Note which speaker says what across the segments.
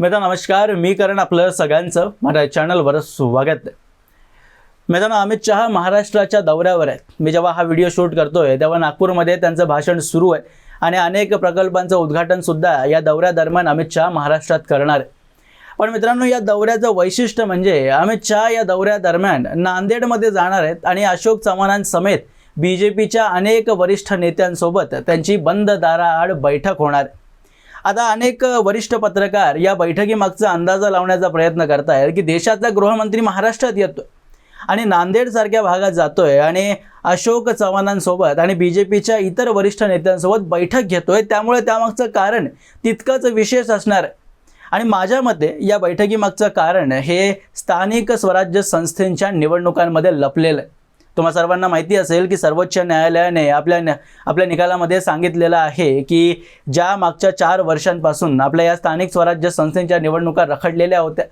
Speaker 1: मित्रांनो नमस्कार. मी करण आपलं सगळ्यांचं. माझ्या चॅनलवर स्वागत आहे. मित्रांनो अमित शहा महाराष्ट्राच्या दौऱ्यावर आहेत. मी जेव्हा हा व्हिडिओ शूट करतोय तेव्हा नागपूरमध्ये त्यांचं भाषण सुरू आहे आणि अनेक प्रकल्पांचं उद्घाटनसुद्धा या दौऱ्यादरम्यान अमित शहा महाराष्ट्रात करणार आहे. पण मित्रांनो या दौऱ्याचं वैशिष्ट्य म्हणजे अमित शहा या दौऱ्यादरम्यान नांदेडमध्ये जाणार आहेत आणि अशोक चव्हाणांसमेत बी जे पीच्या अनेक वरिष्ठ नेत्यांसोबत त्यांची बंद दाराआड बैठक होणार आहे. आता अनेक वरिष्ठ पत्रकार या बैठकीमागचा अंदाजा लावण्याचा प्रयत्न करतायत की देशाचा गृहमंत्री महाराष्ट्रात येतोय आणि नांदेडसारख्या भागात जातोय आणि अशोक चव्हाणांसोबत आणि बी जे पीच्या इतर वरिष्ठ नेत्यांसोबत बैठक घेतोय. त्यामुळे त्यामागचं कारण तितकंच विशेष असणार. आहे आणि माझ्या मते या बैठकीमागचं कारण हे स्थानिक स्वराज्य संस्थेच्या निवडणुकांमध्ये लपलेलं आहे. तुम्हा सर्वांना माहिती असेल की सर्वोच्च न्यायालयाने आपल्या न- आपल्या निकालामध्ये सांगितलेलं आहे की ज्या मागच्या चार वर्षांपासून आपल्या या स्थानिक स्वराज्य संस्थेच्या निवडणुका रखडलेल्या होत्या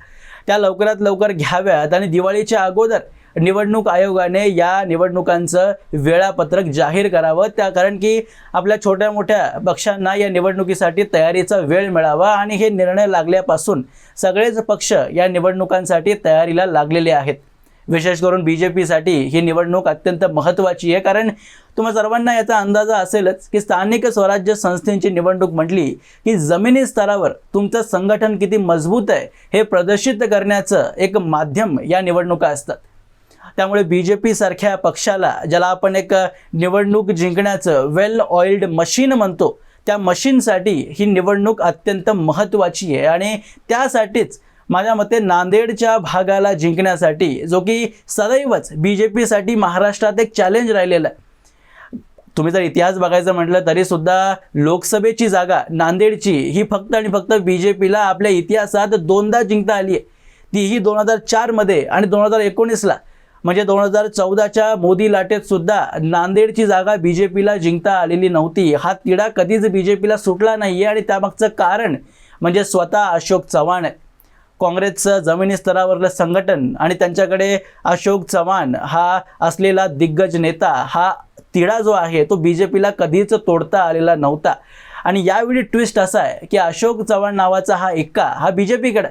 Speaker 1: त्या लवकरात लवकर घ्याव्यात आणि दिवाळीच्या अगोदर निवडणूक आयोगाने या निवडणुकांचं वेळापत्रक जाहीर करावं त्या कारण की आपल्या छोट्या मोठ्या पक्षांना या निवडणुकीसाठी तयारीचा वेळ मिळावा आणि हे निर्णय लागल्यापासून सगळेच पक्ष या निवडणुकांसाठी तयारीला लागलेले आहेत. विशेष करून बी जे पीसाठी ही निवडणूक अत्यंत महत्त्वाची आहे. कारण तुम्हा सर्वांना याचा अंदाजा असेलच की स्थानिक स्वराज्य संस्थेची निवडणूक म्हटली की जमिनी स्तरावर तुमचं संघटन किती मजबूत आहे हे प्रदर्शित करण्याचं एक माध्यम या निवडणुका असतात. त्यामुळे बी जे पीसारख्या पक्षाला ज्याला आपण एक निवडणूक जिंकण्याचं वेल ऑइल्ड मशीन म्हणतो त्या मशीनसाठी ही निवडणूक अत्यंत महत्त्वाची आहे. आणि त्यासाठीच माझ्या मते नांदेडच्या भागाला जिंकण्यासाठी जो की सदैवच बी जे पीसाठी महाराष्ट्रात एक चॅलेंज राहिलेला आहे. तुम्ही जर इतिहास बघायचं म्हटलं तरीसुद्धा लोकसभेची जागा नांदेडची ही फक्त आणि फक्त बी जे पीला आपल्या इतिहासात दोनदा जिंकता आली आहे. तीही दोन हजार चारमध्ये आणि दोन हजार एकोणीसला. म्हणजे दोन हजार चौदाच्या मोदी लाटेतसुद्धा नांदेडची जागा बी जे पीला जिंकता आलेली नव्हती. हा तिढा कधीच बी जे पीला सुटला नाही आहे आणि त्यामागचं कारण म्हणजे स्वतः अशोक चव्हाण आहे. काँग्रेसचं जमिनी स्तरावरलं संघटन आणि त्यांच्याकडे अशोक चव्हाण हा असलेला दिग्गज नेता हा तिढा जो आहे तो बी जे पीला कधीच तोडता आलेला नव्हता. आणि यावेळी ट्विस्ट असा आहे की अशोक चव्हाण नावाचा हा एक्का हा बी जे पीकडे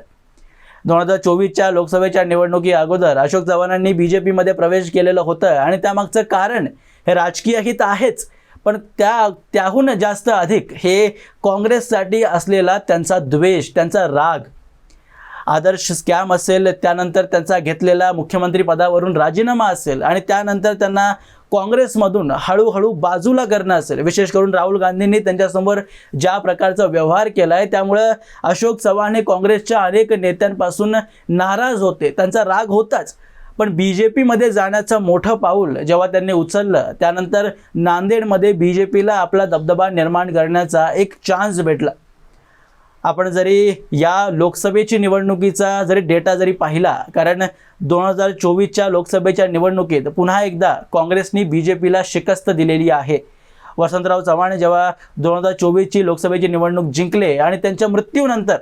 Speaker 1: दोन हजार चोवीसच्या लोकसभेच्या निवडणुकी अगोदर अशोक चव्हाणांनी बी जे पीमध्ये प्रवेश केलेलं होतं आणि त्यामागचं कारण हे राजकीय हित आहेच. पण त्या त्याहून जास्त अधिक हे काँग्रेससाठी असलेला त्यांचा द्वेष त्यांचा राग आदर्श स्कॅम असेल त्यानंतर त्यांचा घेतलेला मुख्यमंत्री पदावरून राजीनामा असेल आणि त्यानंतर त्यांना काँग्रेसमधून हळूहळू बाजूला करणं असेल. विशेष करून राहुल गांधींनी त्यांच्यासमोर ज्या प्रकारचा व्यवहार केला आहे त्यामुळं अशोक चव्हाण हे काँग्रेसच्या अनेक नेत्यांपासून नाराज होते. त्यांचा राग होताच. पण बी जे पीमध्ये जाण्याचं मोठं पाऊल जेव्हा त्यांनी उचललं त्यानंतर नांदेडमध्ये बी जे पीला आपला दबदबा निर्माण करण्याचा एक चान्स भेटला. आपण जरी या लोकसभेची निवडणुकीचा जरी डेटा जरी पाहिला कारण दोन हजार चोवीसच्या लोकसभेच्या निवडणुकीत पुन्हा एकदा काँग्रेसनी बी जे पीला शिकस्त दिलेली आहे. वसंतराव चव्हाण जेव्हा दोन हजार चोवीसची लोकसभेची निवडणूक जिंकले आणि त्यांच्या मृत्यूनंतर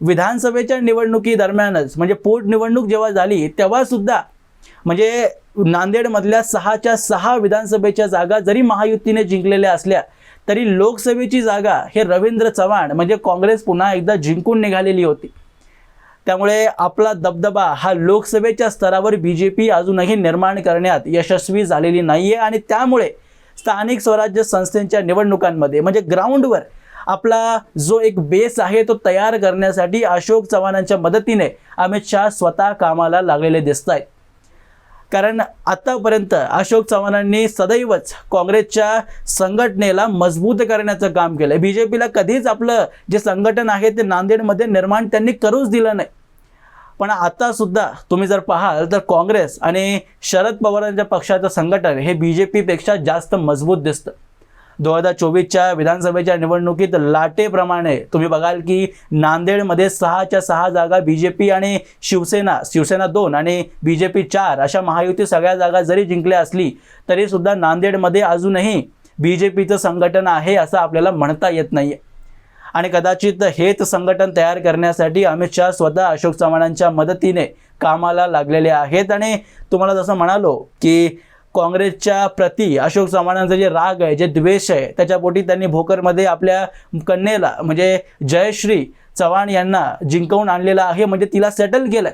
Speaker 1: विधानसभेच्या निवडणुकीदरम्यानच म्हणजे पोटनिवडणूक जेव्हा झाली तेव्हासुद्धा म्हणजे नांदेडमधल्या सहाच्या सहा विधानसभेच्या जागा जरी महायुतीने जिंकलेल्या असल्या तरी लोकसभेची जागा हे रवींद्र चव्हाण म्हणजे काँग्रेस पुन्हा एकदा जिंकून निघालेली होती. त्यामुळे आपला दबदबा हा लोकसभेच्या स्तरावर बी जे पी अजूनही निर्माण करण्यात यशस्वी झालेली नाही आहे आणि त्यामुळे स्थानिक स्वराज्य संस्थेच्या निवडणुकांमध्ये म्हणजे ग्राउंडवर आपला जो एक बेस आहे तो तयार करण्यासाठी अशोक चव्हाणांच्या मदतीने अमित शहा स्वतः कामाला लागलेले दिसत आहेत कारण आतापर्यंत अशोक चव्हाणांनी सदैवच काँग्रेसच्या संघटनेला मजबूत करण्याचं काम केलं बी जे पीला कधीच आपलं जे संघटन आहे ते नांदेडमध्ये निर्माण त्यांनी करूच दिलं नाही. पण आता सुद्धा तुम्ही जर पाहाल तर काँग्रेस आणि शरद पवारांच्या पक्षाचं संघटन हे बी जे पीपेक्षा जास्त मजबूत दिसतं. दोन हजार चोवीसच्या विधानसभेच्या निवडणुकीत लाटेप्रमाणे तुम्ही बघाल की नांदेडमध्ये सहाच्या सहा जागा बी जे पी आणि शिवसेना शिवसेना दोन आणि बी जे पी चार अशा महायुती सगळ्या जागा जरी जिंकल्या असली तरी सुद्धा नांदेडमध्ये अजूनही बी जे पीचं संघटन आहे असं आपल्याला म्हणता येत नाही आणि कदाचित हेच संघटन तयार करण्यासाठी अमित शहा स्वतः अशोक चव्हाणांच्या मदतीने कामाला लागलेले आहेत. आणि तुम्हाला जसं म्हणालो की काँग्रेसच्या प्रती अशोक चव्हाणांचा जे राग आहे जे द्वेष आहे त्याच्यापोटी त्यांनी भोकरमध्ये आपल्या कन्येला म्हणजे जयश्री चव्हाण यांना जिंकवून आणलेला आहे म्हणजे तिला सेटल केलं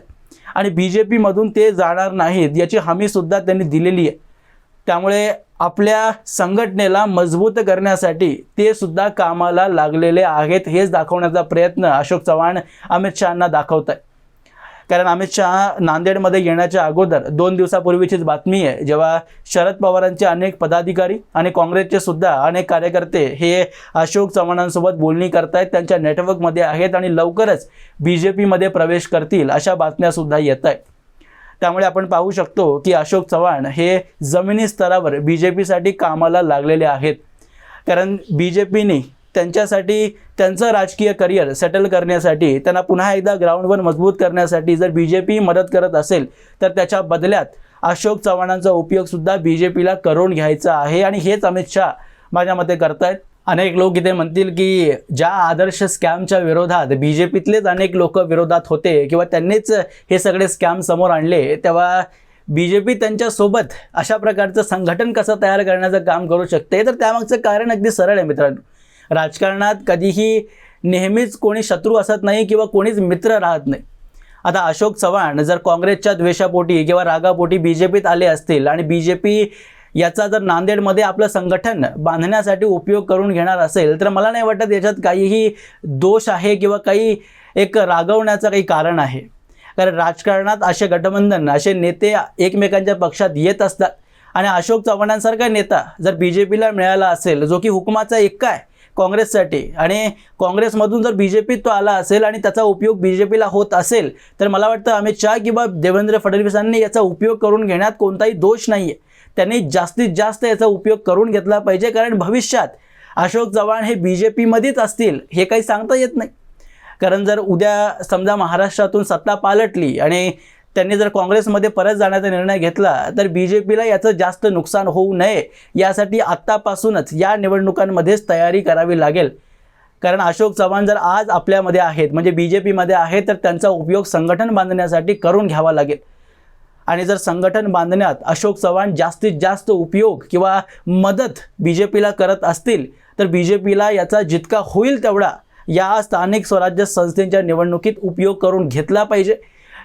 Speaker 1: आणि बी जे पीमधून ते जाणार नाहीत याची हमीसुद्धा त्यांनी दिलेली आहे. त्यामुळे आपल्या संघटनेला मजबूत करण्यासाठी ते सुद्धा कामाला लागलेले आहेत हेच दाखवण्याचा प्रयत्न अशोक चव्हाण अमित शहाना दाखवत आहे कारण अमित शहा नांदेडमध्ये येण्याच्या अगोदर दोन दिवसापूर्वीचीच बातमी आहे. जेव्हा शरद पवारांचे अनेक पदाधिकारी आणि काँग्रेसचे सुद्धा अनेक कार्यकर्ते हे अशोक चव्हाणांसोबत बोलणी करतायत त्यांच्या नेटवर्कमध्ये आहेत आणि लवकरच बी जे पीमध्ये प्रवेश करतील अशा बातम्यासुद्धा येत आहेत त्यामुळे आपण पाहू शकतो की अशोक चव्हाण हे जमिनी स्तरावर बी जे पीसाठी कामाला लागलेले आहेत. कारण बी जे पीने त्यांच्यासाठी त्यांचं राजकीय करिअर सेटल करण्यासाठी त्यांना पुन्हा एकदा ग्राउंडवर मजबूत करण्यासाठी जर बी जे पी मदत करत असेल तर त्याच्या बदल्यात अशोक चव्हाणांचा उपयोगसुद्धा बी जे पीला करून घ्यायचा आहे. आणि हेच अमित शहा माझ्या मते करतायत. अनेक लोक इथे म्हणतील की ज्या आदर्श स्कॅमच्या विरोधात बी जे पीतलेच अनेक लोक विरोधात होते किंवा त्यांनीच हे सगळे स्कॅम समोर आणले तेव्हा बी जे पी त्यांच्यासोबत अशा प्रकारचं संघटन कसं तयार करण्याचं काम करू शकते? तर त्यामागचं कारण अगदी सरळ आहे मित्रांनो. राजकारणात कधीही नेहमीच कोणी शत्रू असत नाही किंवा कोणीच मित्र राहत नाही. आता अशोक चव्हाण जर काँग्रेसच्या द्वेषापोटी किंवा रागापोटी बी जे पीत आले असतील आणि बी जे पी याचा जर नांदेडमध्ये आपलं संघटन बांधण्यासाठी उपयोग करून घेणार असेल तर मला नाही वाटत याच्यात काहीही दोष आहे किंवा काही एक रागवण्याचं काही कारण आहे. कारण राजकारणात असे गठबंधन असे नेते एकमेकांच्या पक्षात येत असतात. आणि अशोक चव्हाणांसारखा नेता जर बी जे पीला मिळाला असेल जो की हुकुमाचा एक आहे काँग्रेससाठी. आणि काँग्रेसमधून जर बी जे पीत तो आला असेल आणि त्याचा उपयोग बी जे पीला होत असेल तर मला वाटतं अमित शहा किंवा देवेंद्र फडणवीसांनी याचा उपयोग करून घेण्यात कोणताही दोष नाही आहे त्यांनी जास्तीत जास्त याचा उपयोग करून घेतला पाहिजे कारण भविष्यात अशोक चव्हाण हे बी जे पीमध्येच असतील हे काही सांगता येत नाही. कारण जर उद्या समजा महाराष्ट्रातून सत्ता पालटली आणि त्यांनी जर काँग्रेसमध्ये परत जाण्याचा निर्णय घेतला तर बी जे पीला याचं जास्त नुकसान होऊ नये यासाठी आत्तापासूनच या निवडणुकांमध्येच तयारी करावी लागेल. कारण अशोक चव्हाण जर आज आपल्यामध्ये आहेत म्हणजे बी जे पीमध्ये आहेत तर त्यांचा उपयोग संघटन बांधण्यासाठी करून घ्यावा लागेल. आणि जर संघटन बांधण्यात अशोक चव्हाण जास्तीत जास्त उपयोग किंवा मदत बी जे पीला करत असतील तर बी जे पीला याचा जितका होईल तेवढा या स्थानिक स्वराज्य संस्थेच्या निवडणुकीत उपयोग करून घेतला पाहिजे.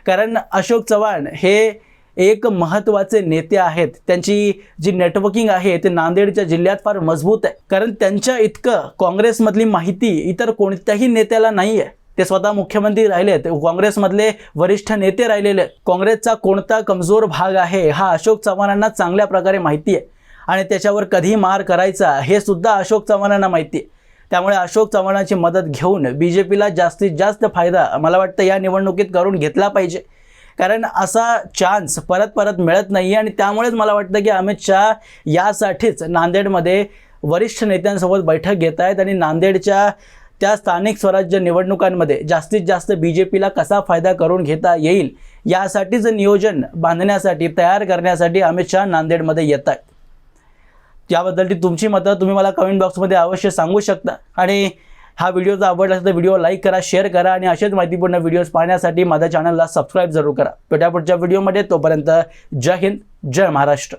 Speaker 1: कारण अशोक चव्हाण हे एक महत्त्वाचे नेते आहेत. त्यांची जी नेटवर्किंग आहे ते नांदेडच्या जिल्ह्यात फार मजबूत आहे. कारण त्यांच्या इतकं काँग्रेसमधली माहिती इतर कोणत्याही नेत्याला नाही आहे ते स्वतः मुख्यमंत्री राहिले आहेत. काँग्रेसमधले वरिष्ठ नेते राहिलेले काँग्रेसचा कोणता कमजोर भाग आहे हा अशोक चव्हाणांना चांगल्या प्रकारे माहिती आहे आणि त्याच्यावर कधी मार करायचा हे सुद्धा अशोक चव्हाणांना माहिती आहे त्यामुळे अशोक चव्हाणांची मदत घेऊन बी जे पीला जास्तीत जास्त फायदा मला वाटतं या निवडणुकीत करून घेतला पाहिजे. कारण असा चान्स परत परत मिळत नाही आणि त्यामुळेच मला वाटतं की अमित शहा यासाठीच नांदेडमध्ये वरिष्ठ नेत्यांसोबत बैठक घेत आहेत आणि नांदेडच्या त्या स्थानिक स्वराज्य निवडणुकांमध्ये जास्तीत जास्त बी जे पीला कसा फायदा करून घेता येईल यासाठीच नियोजन बांधण्यासाठी तयार करण्यासाठी अमित शहा नांदेडमध्ये येत आहेत. याबद्दलची तुमची मतं तुम्ही मला कमेंट बॉक्समध्ये अवश्य सांगू शकता. आणि हा व्हिडिओ जर आवडला असेल तर व्हिडिओ लाईक करा शेअर करा आणि असेच माहितीपूर्ण व्हिडिओज पाहण्यासाठी माझ्या चॅनलला सबस्क्राईब जरूर करा. भेटा पुढच्या व्हिडिओमध्ये तोपर्यंत जय हिंद जय महाराष्ट्र.